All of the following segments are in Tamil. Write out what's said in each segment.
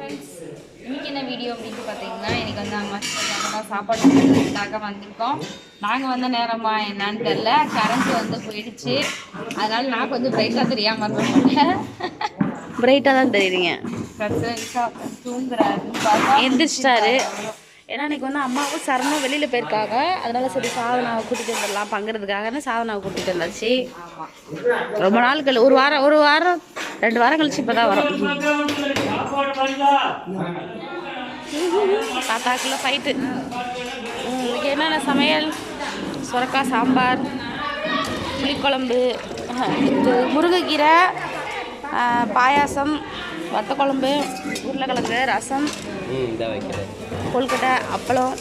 ஃப்ரெண்ட்ஸ் இன்னைக்கு என்ன வீடியோ அப்படின்னு பார்த்தீங்கன்னா இன்னைக்கு வந்து அம்மா தான் சாப்பாடு பண்ணுறதுக்காக வந்திருக்கோம். நாங்கள் வந்த நேரமா என்னன்னு தெரில கரண்ட் வந்து போயிடுச்சு. அதனால நான் கொஞ்சம் பிரைட்டாக தெரியாமல் இருந்தேன் பிரைட்டாக தான் தெரியுறீங்க பார்த்தா எந்திரிச்சிட்டாரு. ஏன்னா இன்னைக்கு வந்து அம்மாவும் சரணும் வெளியில் போயிருக்காங்க. அதனால சரி சாதனாவை கூட்டிகிட்டு வந்துடலாம் பங்குறதுக்காக சாதனாவை கூட்டிகிட்டு வந்தாச்சு. ரொம்ப நாள் கழி ஒரு வாரம் ஒரு வாரம் ரெண்டு வாரம் கழிச்சு இப்போ தான் வரும். தாத்தாக்குள்ள ஃபைட்டு இன்னைக்கு என்னென்ன சமையல்? சுரக்காய் சாம்பார் புளிக்குழம்பு இது முருங்கைக்கீரை பாயாசம் வத்த குழம்பு உருளைக்கிழங்கு ரசம் கொழுக்கட்டை அப்பளம்.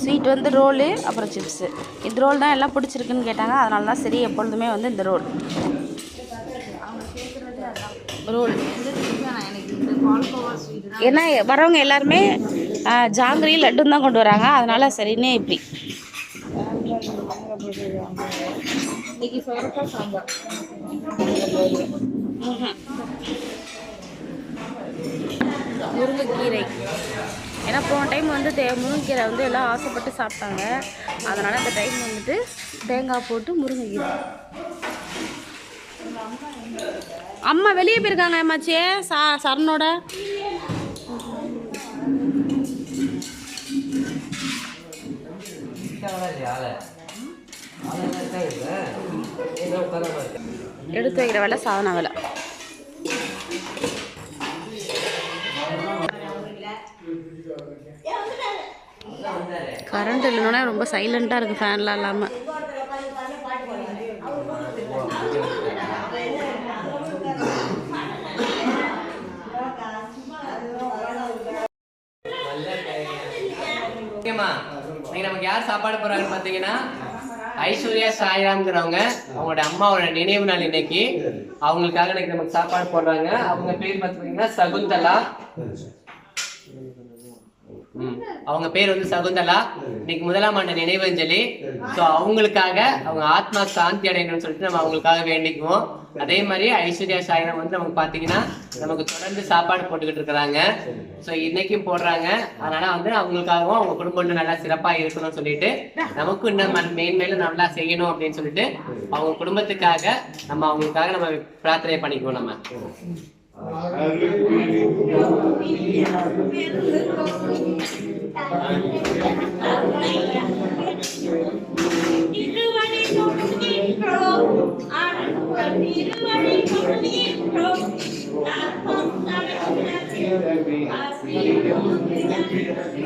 ஸ்வீட் வந்து ரோலு அப்புறம் சிப்ஸு இந்த ரோல் தான் எல்லாம் பிடிச்சிருக்குன்னு கேட்டாங்க. அதனால தான் சரி எப்பொழுதுமே வந்து இந்த ரோல். ரோல். ஏன்னா வரவங்க எல்லாருமே ஜாங்கிரி லட்டும் தான் கொண்டு வராங்க. அதனால சரின்னு இப்படி. இன்னைக்கு சாம்பார். முருங்கைக்கீரை. ஏன்னா போன டைம் வந்து தே முருங்கைக்கீரை வந்து எல்லாம் ஆசைப்பட்டு சாப்பிட்டாங்க. அதனால் அந்த டைம் வந்துட்டு தேங்காய் போட்டு முருங்கைக்கீரை. அம்மா வெளியே போயிருக்காங்க அம்மாச்சே. சா சரணோட எடுத்து வைக்கிற வேலை சாதன வேலை. கரண்ட் இல்லைன்னா ரொம்ப சைலண்ட்டாக இருக்குது ஃபேன்லாம் இல்லாமல் ஓகேம்மா இன்னைக்கு நமக்கு யார் சாப்பாடு போறாங்கன்னு பார்த்தீங்கன்னா ஐஸ்வர்யா சாய்ராம்ங்கிறவங்க. அவங்களோட அம்மாவோட நினைவு நாள் இன்னைக்கு. அவங்களுக்காக இன்னைக்கு நமக்கு சாப்பாடு போடுறாங்க. அவங்க பேர் பாத்தீங்கன்னா சகுந்தலா. அவங்க பேர் வந்து சகுந்தலா. இன்னைக்கு முதலாம் ஆண்டு நினைவஞ்சலி. ஸோ அவங்களுக்காக அவங்க ஆத்மா சாந்தி அடையணும்னு சொல்லிட்டு நம்ம அவங்களுக்காக வேண்டிக்குவோம். அதே மாதிரி ஐஸ்வர்யா சாயிரம் வந்து நமக்கு பாத்தீங்கன்னா நமக்கு தொடர்ந்து சாப்பாடு போட்டுக்கிட்டு இருக்கிறாங்க. ஸோ இன்னைக்கும் போடுறாங்க. அதனால வந்து அவங்களுக்காகவும் அவங்க குடும்பம் நல்லா சிறப்பா இருக்கணும்னு சொல்லிட்டு நமக்கும் இன்னும் மன்- மேலும் நல்லா செய்யணும் அப்படின்னு சொல்லிட்டு அவங்க குடும்பத்துக்காக நம்ம அவங்களுக்காக நம்ம பிரார்த்தனை பண்ணிக்குவோம் நம்ம. திருவடி தொழுகின்றோம் திருவடி தொழுகின்றோம் அற்பம் நடக்கிறது ஆசீர்வாதம் திருவடி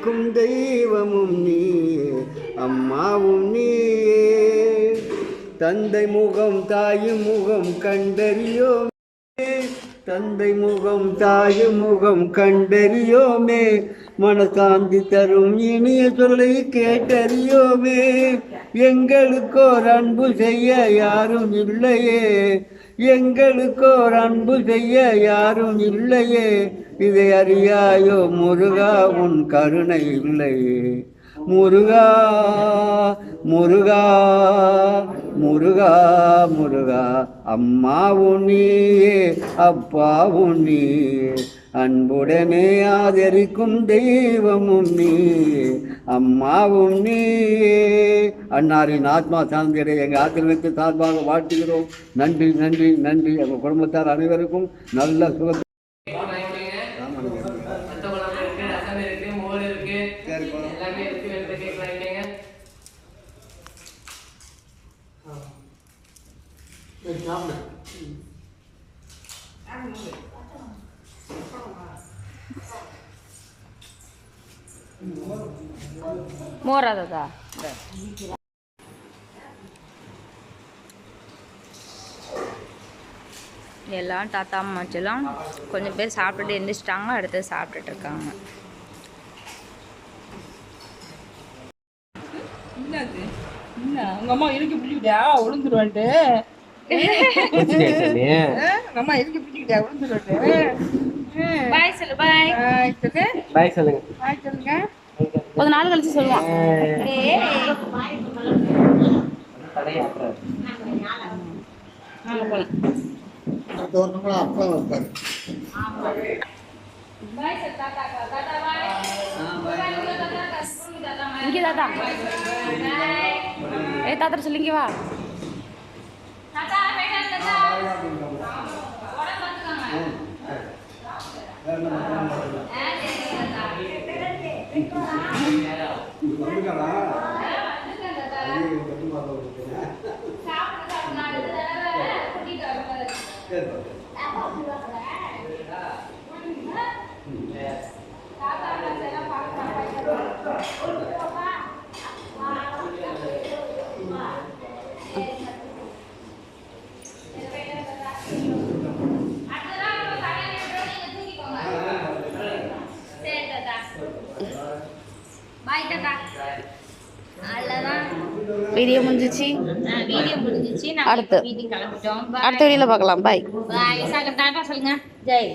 நினைக்கும் தெய்வமும் நீ அம்மாவும் நீயே. தந்தை முகம் தாயும் முகம் கண்டறியோமே தந்தை முகம் தாயும் முகம் கண்டறியோமே மனசாந்தி தரும் இனிய சொல்லை கேட்டறியோமே. எங்களுக்கோர் அன்பு செய்ய யாரும் இல்லையே எங்களுக்கோர் அன்பு செய்ய யாரும் இல்லையே. இதை அறியாயோ முருகா உன் கருணை இல்லையே. முருகா முருகா முருகா முருகா. அம்மாவும் நீயே அப்பாவும் நீயே அன்புடனே ஆதரிக்கும் தெய்வமும் நீயே அம்மாவும் நீயே அன்னாரின் ஆத்மா சாந்தியரை எங்கள் ஆசிரியருக்கு சார்பாக வாழ்த்துகிறோம். நன்றி நன்றி நன்றி. எங்கள் குடும்பத்தார் அனைவருக்கும் நல்ல சுக Um, the government. I remove it. எல்லாம் தாத்தா அம்மாச்செல்லாம் கொஞ்சம் பேர் சாப்பிட்டுட்டு எந்திரிச்சிட்டாங்க அடுத்து சாப்பிட்டுட்டு இருக்காங்க என்னது என்ன? உங்க அம்மா இறுக்கி பிடிக்கிட்டா விழுந்துருவான்ட்டு உங்க அம்மா இறுக்கி பிடிக்கிட்டா விழுந்துருவான்ட்டு பாய் சொல்லு பாய். சொல்லு. பாய் சொல்லுங்க. ஆஹ் சொல்லுங்க. கொஞ்ச நாள் கழிச்சு சொல்லுவான். இங்கே தாத்தா. ஏ தாத்தா சொல்லி இங்கே வா. பாய் தாத்தா வீடியோ முடிஞ்சிச்சு? வீடியோ முடிஞ்சிச்சு. அடுத்து. அடுத்த வீடியோவில் பார்க்கலாம். பாய் பாய் சாக டாட்டா சொல்லுங்க. ஜெய்.